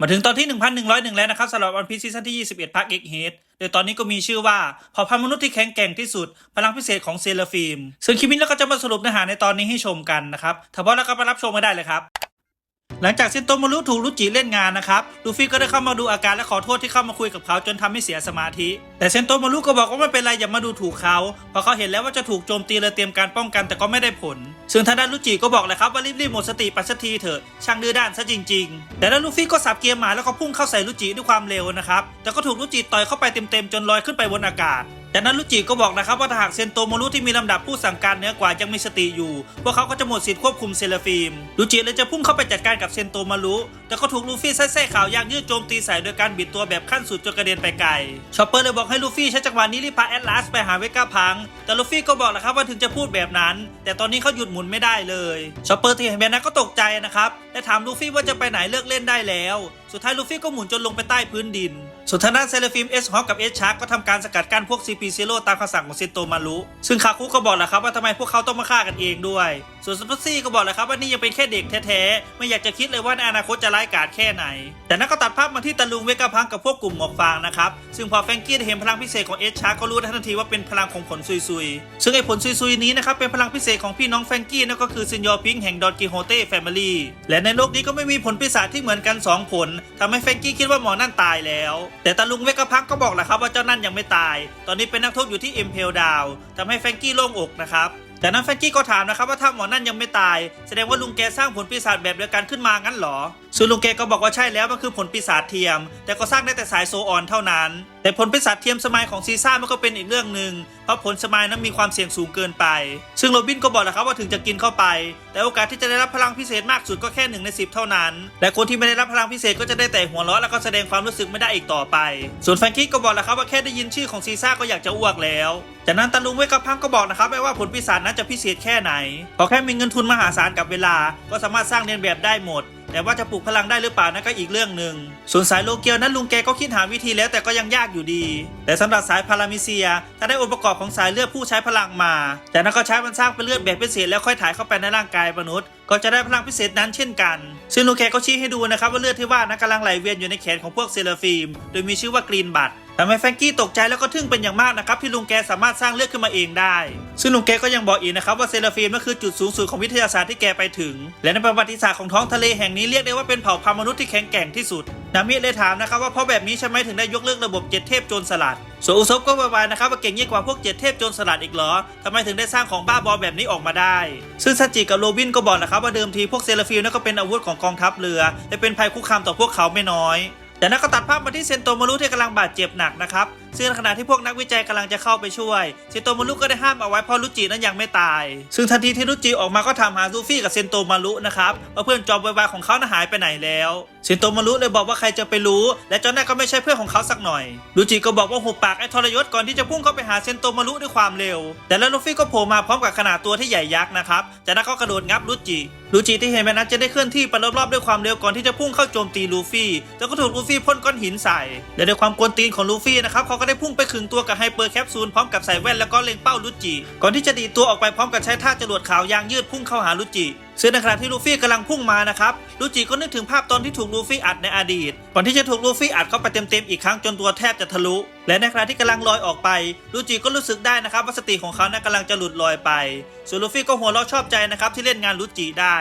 มาถึงตอนที่ 1101 แล้วนะครับสำหรับวันพีซีซั่นที่ 21 ภาคเอ็กเฮดโดยตอนนี้ก็มีชื่อว่าเผ่าพันธุ์มนุษย์ที่แข็งแกร่งที่สุด พลังพิเศษของเซเลฟิม ซึ่งคิมินแล้วก็จะมาสรุปเนื้อหาในตอนนี้ให้ชมกันนะครับถ้าพร้อมแล้วก็ไปรับชมมาได้เลยครับ หลังจากเซนโตมารุถูกรุจิเล่นงานนะครับ ลูฟี่ก็ได้เข้ามาดูอาการและขอโทษที่เข้ามาคุยกับเขาจนทำให้เสียสมาธิ แต่เซนโตมารุก็บอกว่าไม่เป็นไรอย่ามาดูถูกเขาเพราะเขาเห็นแล้วว่าจะถูกโจมตีเลยเตรียมการป้องกันแต่ก็ไม่ได้ผล ซึ่งทางด้านรุจิก็บอกเลยครับว่ารีบๆหมดสติไปสักทีเถอะช่างดื้อด้านซะจริง ๆ แต่แล้วลูฟี่ก็สับเกียร์หมาแล้วก็พุ่งเข้าใส่รุจิด้วยความเร็วนะครับแต่ก็ถูกรุจิต่อยเข้าไปเต็มๆจนลอยขึ้นไปบนอากาศ จากนั้นลุจิก็บอกนะครับว่าถ้าหากเซนโตโมรุที่มีลำดับผู้สั่งการเหนือกว่ายังมีสติอยู่พวกเขาก็จะหมดสิทธิ์ควบคุมเซเลฟิมลุจิเลยจะพุ่งเข้าไปจัดการกับเซนโตมารุแต่ก็ถูกลูฟี่แท้ๆข่าวยางยืดโจมตีใส่โดยการบิดตัวแบบขั้นสุดจนกระเด็นไปไกลชอปเปอร์เลยบอกให้ลูฟี่ใช้จังหวะนี้รีบพาแอตลาสไปหาเวก้าพัง แต่ลูฟี่ก็บอกแหละครับว่าถึงจะพูดแบบนั้น แต่ตอนนี้เขาหยุดหมุนไม่ได้เลยชอปเปอร์ที่เห็นแบบนั้นก็ตกใจนะครับและถามลูฟี่ว่าจะไปไหนเลิกเล่นได้แล้ว สุดท้ายลูฟี่ก็หมุนจนลงไปใต้พื้นดินส่วนทางด้านเซเลฟิมเอสฮอกับเอสชาร์กก็ทำการสกัดกั้นพวก CP ซีโร่ตามคำสั่งของซนโตมารุซึ่งคาคุก็บอกแหละครับว่าทำไมพวกเขาต้องมาฆ่ากันเองด้วย ส่วนซัปเปอร์ซี่ก็บอกแหละครับว่านี่ยังเป็นแค่เด็กแท้ๆ ไม่อยากจะคิดเลยว่าในอนาคตจะร้ายกาจแค่ไหน แต่นั้นก็ตัดภาพมาที่ตะลุงเวกาพังกับพวกกลุ่มหมวกฟางนะครับ ซึ่งพอแฟงกี้เห็นพลังพิเศษของเอสชาร์กก็รู้ทันทีว่าเป็นพลังของผลซุยๆซึ่งไอ้ผลซุยๆนี้นะครับเป็นพลังพิเศษของพี่น้องแฟงกี้นั่นก็คือซินยอพิงแห่งดอนกิโฮเต้แฟมิลี่และในโลกนี้ก็ไม่มีผลปีศาจที่เหมือนกันสองผลทำให้แฟงกี้คิดว่าหมอนั่นตายแล้ว แต่ตาลุงเวกพังก็บอกแหละครับว่าเจ้านั่นยังไม่ตาย ตอนนี้เป็นนักโทษอยู่ที่เอ็มเพลดาวทำให้แฟงกี้โล่งอกนะครับจากนั้นแฟงกี้ก็ถามนะครับว่าถ้าหมอนั่นยังไม่ตาย แสดงว่าลุงแกสร้างผลปีศาจแบบเดียวกันขึ้นมางั้นหรอ ซึ่งลุงแกก็บอกว่าใช่แล้วมันคือผลปีศาจเทียม แต่ก็สร้างได้แต่สายโซออนเท่านั้น แต่ผลปีศาจเทียมสมัยของซีซ่ามันก็เป็นอีกเรื่องหนึ่งเพราะผลสมัยนั้นมีความเสี่ยงสูงเกินไป ซึ่งโรบินก็บอกแล้วครับว่าถึงจะกินเข้าไป แต่โอกาสที่จะได้รับพลังพิเศษมากสุดก็แค่หนึ่งในสิบเท่านั้น และคนที่ไม่ได้รับพลังพิเศษก็จะได้แต่หัวเราะแล้วก็แสดงความรู้สึกไม่ได้อีกต่อไป ส่วนแฟรงกี้ก็บอกแล้วครับว่าแค่ได้ยินชื่อของซีซ่าก็อยากจะอ้วกแล้วจากนั้นตาลุงเวกับพังก็บอกนะครับว่าผลปีศาจนั้นจะพิเศษแค่ไหนขอแค่มีเงินทุนมหาศาลกับเวลา ก็สามารถสร้างเรียนแบบได้หมด แต่ว่าจะปลูกพลังได้หรือเปล่านั่นก็อีกเรื่องหนึ่งส่วนสายโลเกียวนั้นลุงแกก็คิดหาวิธีแล้วแต่ก็ยังยากอยู่ดี แต่สำหรับสายพารามิเซียถ้าได้องค์ประกอบของสายเลือดผู้ใช้พลังมาจากนั้นก็ใช้มันสร้างเป็นเลือดแบบพิเศษแล้วค่อยถ่ายเข้าไปในร่างกายมนุษย์ก็จะได้พลังพิเศษนั้นเช่นกัน ซึ่งลุงแกก็ชี้ให้ดูนะครับว่าเลือดที่ว่านั้นกำลังไหลเวียนอยู่ในแขนของพวกเซเลฟิม โดยมีชื่อว่ากรีนบัต ทำให้แฟรงกี้ตกใจแล้วก็ทึ่งเป็นอย่างมากนะครับที่ลุงแกสามารถสร้างเลือดขึ้นมาเองได้ ซึ่งลุงแกก็ยังบอกอีกนะครับว่าเซราฟีมนั่นคือจุดสูงสุดของวิทยาศาสตร์ที่แกไปถึง และในประวัติศาสตร์ของท้องทะเลแห่งนี้เรียกได้ว่าเป็นเผ่าพันธุ์มนุษย์ที่แข็งแกร่งที่สุดนามิเลยถามนะครับว่าเพราะแบบนี้ใช่ไหมถึงได้ยกเลิกระบบเจ็ดเทพโจรสลัดส่วนอุซบก็วายนะครับว่าเก่งยิ่งกว่าพวกเจ็ดเทพโจรสลัดอีกเหรอทำไมถึงได้สร้างของบ้าบอแบบนี้ออกมาได้ ซึ่งซันจิกับโรบินก็บอกนะครับว่าเดิมทีพวกเซราฟิลนั่นก็เป็นอาวุธของกองทัพเรือและเป็นภัยคุกคามต่อพวกเขาไม่น้อย แต่นั้นก็ตัดภาพมาที่เซนโตมารุที่กำลังบาดเจ็บหนักนะครับ ซึ่งในขณะที่พวกนักวิจัยกำลังจะเข้าไปช่วยเซนโตมารุก็ได้ห้ามเอาไว้เพราะรุจินั้นยังไม่ตาย ซึ่งทันทีที่รุจิออกมาก็ถามหาลูฟี่กับเซนโตมารุนะครับว่าเพื่อนจอมวายๆของเขาน่ะหายไปไหนแล้วเซนโตมารุเลยบอกว่าใครจะไปรู้ และจอนนั่นก็ไม่ใช่เพื่อนของเขาสักหน่อยรุจิก็บอกว่าหุบปากไอ้ทรยศก่อนที่จะพุ่งเข้าไปหาเซนโตมารุด้วยความเร็ว แต่แล้วลูฟี่ก็โผล่มาพร้อมกับขนาดตัวที่ใหญ่ยักษ์นะครับจากนั้นก็กระโดดงับรุจิรุจิที่เห็นแบบนั้นจะได้เคลื่อนที่ไปรอบๆด้วยความเร็วก่อนที่จะพุ่งเข้าโจมตีลูฟี่ แต่ก็ถูกลูฟี่พ่นก้อนหินใส่ และด้วยความกวนตีนของลูฟี่นะครับเขาก็ได้พุ่งไปขึงตัวกับไฮเปอร์แคปซูลพร้อมกับใส่แว่นแล้วก็เล็งเป้ารุจิ ก่อนที่จะดีตัวออกไปพร้อมกับใช้ท่าจรวดขาวยางยืดพุ่งเข้าหารุจิซึ่งในขณะที่ลูฟี่กำลังพุ่งมานะครับ ลูจิก็นึกถึงภาพตอนที่ถูกลูฟี่อัดในอดีต ก่อนที่จะถูกลูฟี่อัดเข้าไปเต็มๆอีกครั้งจนตัวแทบจะทะลุ และในขณะที่กำลังลอยออกไป ลูจิก็รู้สึกได้นะครับว่าสติของเขานั้นกำลังจะหลุดลอยไป ส่วนลูฟี่ก็หัวเราะชอบใจนะครับที่เล่นงานลูจิได้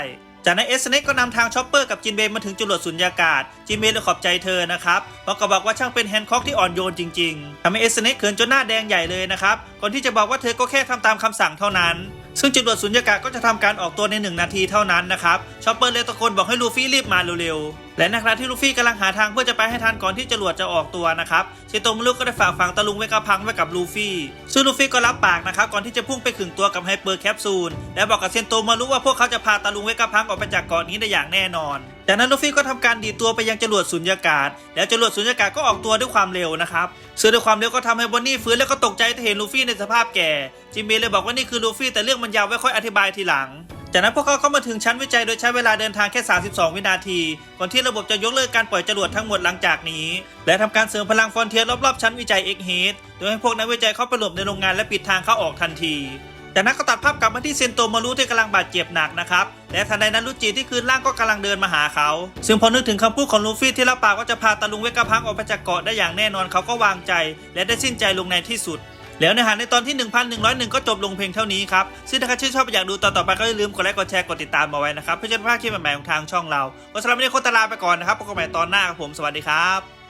จากนั้นเอสเน็กก็นำทางชอปเปอร์กับจินเบย์มาถึงจรวดสุญญากาศ จินเบย์เลยขอบใจเธอนะครับเพราะก็บอกว่าช่างเป็นแฮนด์ค็อกที่อ่อนโยนจริง ๆทำให้เอสเน็กเขินจนหน้าแดงใหญ่เลยนะครับก่อนที่จะบอกว่าเธอก็แค่ทำตามคำสั่งเท่านั้น ซึ่งจรวดสุญญากาศก็จะทำการออกตัวใน 1 นาทีเท่านั้นนะครับชอปเปอร์เลยตะโกนบอกให้ลูฟี่รีบมาเร็วๆ และในขณะที่ลูฟี่กำลังหาทางเพื่อจะไปให้ทันก่อนที่จรวดจะออกตัวนะครับเซโตมลูคก็ได้ฝากฝังตะลุงไว้กับพังไว้กับลูฟี่ซึ่งลูฟี่ก็รับปากนะครับก่อนที่จะพุ่งไปขึงตัวกับไฮเปอร์แคปซูลและบอกกับเซนโตมารุว่าพวกเขาจะพาตะลุงไว้กับพังออกไปจากเกาะนี้ได้อย่างแน่นอน จากนั้นลูฟี่ก็ทำการดีตัวไปยังจรวดสุญญากาศ แล้วจรวดสุญญากาศก็ออกตัวด้วยความเร็วนะครับซึ่งด้วยความเร็วก็ทำให้บอนนี่ฟื้นแล้วก็ตกใจที่เห็นลูฟี่ในสภาพแก่ จิมเบย์เลยบอกว่านี่คือลูฟี่แต่เรื่องมันยาวไว้ค่อยอธิบายทีหลัง จากนั้นพวกเขาเข้ามาถึงชั้นวิจัยโดยใช้เวลาเดินทางแค่ 32 วินาที ก่อนที่ระบบจะยกเลิกการปล่อยจรวดทั้งหมดหลังจากนี้ และทำการเสริมพลังฟอนเทียรรอบๆชั้นวิจัย X h e a d โดยให้พวกนักวิจัยเข้าไปหลบในโรงงานและปิดทางเข้าออกทันที จากนั้นก็ตัดภาพกลับมาที่เซนโตมารุที่กำลังบาดเจ็บหนักนะครับ และทันใดนั้นลุจิที่คืนร่างก็กำลังเดินมาหาเขา ซึ่งพอนึกถึงคำพูดของลูฟี่ที่รับปากว่าจะพาตะลุงเวกาพังออกไปจากเกาะได้อย่างแน่นอนเขาก็วางใจ และได้สิ้นใจลงในที่สุดแล้วเนื้อหาในตอนที่ 1101 ก็จบลงเพียงเท่านี้ครับ ซึ่งถ้าใครชื่นชอบอยากดูตอนต่อไปก็อย่าลืมกดไลค์ กดแชร์ กดติดตามมาไว้นะครับ เพื่อจะไม่พลาดคลิปใหม่ๆของทางช่องเรา ก็สำหรับวันนี้โคตรลาไปก่อนนะครับพบกันใหม่ตอนหน้าครับผม สวัสดีครับ